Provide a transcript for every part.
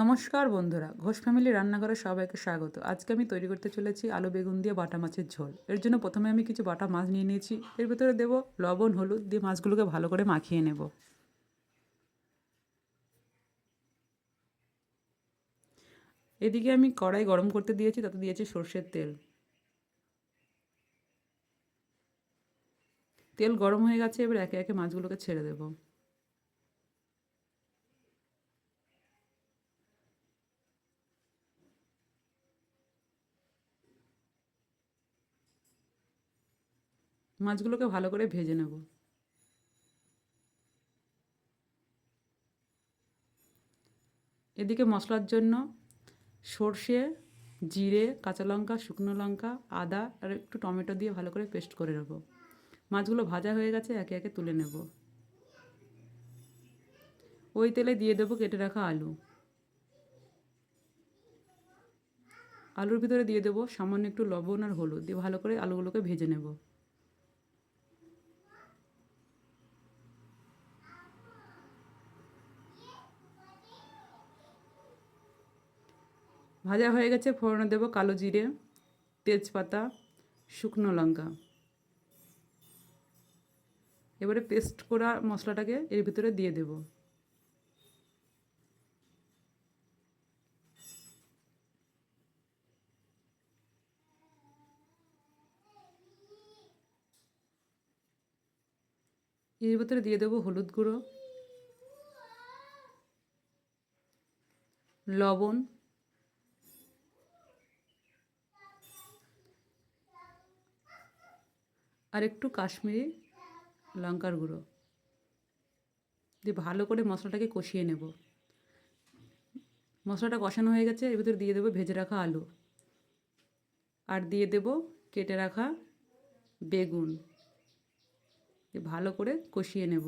নমস্কার বন্ধুরা, ঘোষ ফ্যামিলি রান্নাঘরে সবাইকে স্বাগত। আজকে আমি তৈরি করতে চলেছি আলু বেগুন দিয়ে বাটা মাছের ঝোল। এর জন্য প্রথমে আমি কিছু বাটা মাছ নিয়ে নিয়েছি। এর ভেতরে দেবো লবণ, হলুদ দিয়ে মাছগুলোকে ভালো করে মাখিয়ে নেব। এদিকে আমি কড়াই গরম করতে দিয়েছি, তাতে দিয়েছি সর্ষের তেল। তেল গরম হয়ে গেছে, এবার একে একে মাছগুলোকে ছেড়ে দেবো। মাছগুলোকে ভালো করে ভেজে নেব। এদিকে মশলার জন্য সর্ষে, জিরে, কাঁচা লঙ্কা, শুকনো লঙ্কা, আদা আর একটু টমেটো দিয়ে ভালো করে পেস্ট করে নেব। মাছগুলো ভাজা হয়ে গেছে, একে একে তুলে নেব। ওই তেলে দিয়ে দেবো কেটে রাখা আলু। আলুর ভিতরে দিয়ে দেবো সামান্য একটু লবণ আর হলুদ, দিয়ে ভালো করে আলুগুলোকে ভেজে নেব। ভাজা হয়ে গেছে, ফোড়নে দেবো কালো জিরে, তেজপাতা, শুকনো লঙ্কা। এবারে পেস্ট করা মশলাটাকে এর ভিতরে দিয়ে দেব। এর ভিতরে দিয়ে দেবো হলুদ গুঁড়ো, লবণ আর একটু কাশ্মীরি লঙ্কার গুঁড়ো দিয়ে ভালো করে মশলাটাকে কষিয়ে নেব। মশলাটা কষানো হয়ে গেছে, এর ভিতরে দিয়ে দেবো ভেজে রাখা আলু। আর দিয়ে দেব কেটে রাখা বেগুন। ভালো করে কষিয়ে নেব।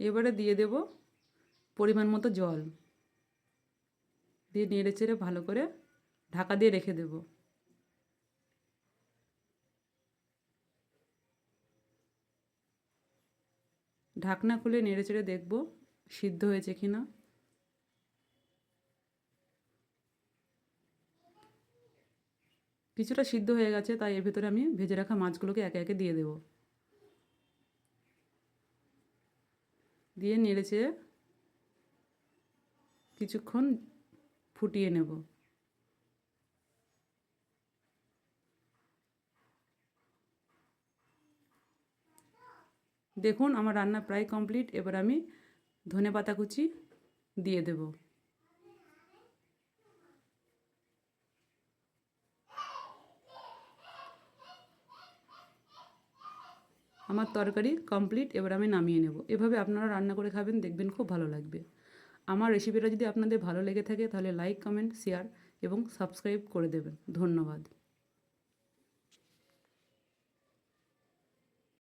এবারে দিয়ে দেব পরিমাণ মতো জল। দিয়ে নেড়ে চেড়ে ভালো করে ঢাকা দিয়ে রেখে দেব। ঢাকনা খুলে নেড়ে চেড়ে দেখব সিদ্ধ হয়েছে কি না কিছুটা সিদ্ধ হয়ে গেছে, তাই এর ভেতরে আমি ভেজে রাখা মাছগুলোকে একে একে দিয়ে দেব। দিয়ে নেড়ে চেড়ে কিছুক্ষণ ফুটিয়ে নেব। দেখুন, আমার রান্না প্রায় কমপ্লিট। এবার আমি ধনে পাতা কুচি দিয়ে দেব। আমার তরকারি কমপ্লিট, এবার আমি নামিয়ে নেব। এভাবে আপনারা রান্না করে খাবেন, দেখবেন খুব ভালো লাগবে। আমার রেসিপিটা যদি আপনাদের ভালো লেগে থাকে, তাহলে লাইক কমেন্ট শেয়ার এবং সাবস্ক্রাইব করে দেবেন। ধন্যবাদ।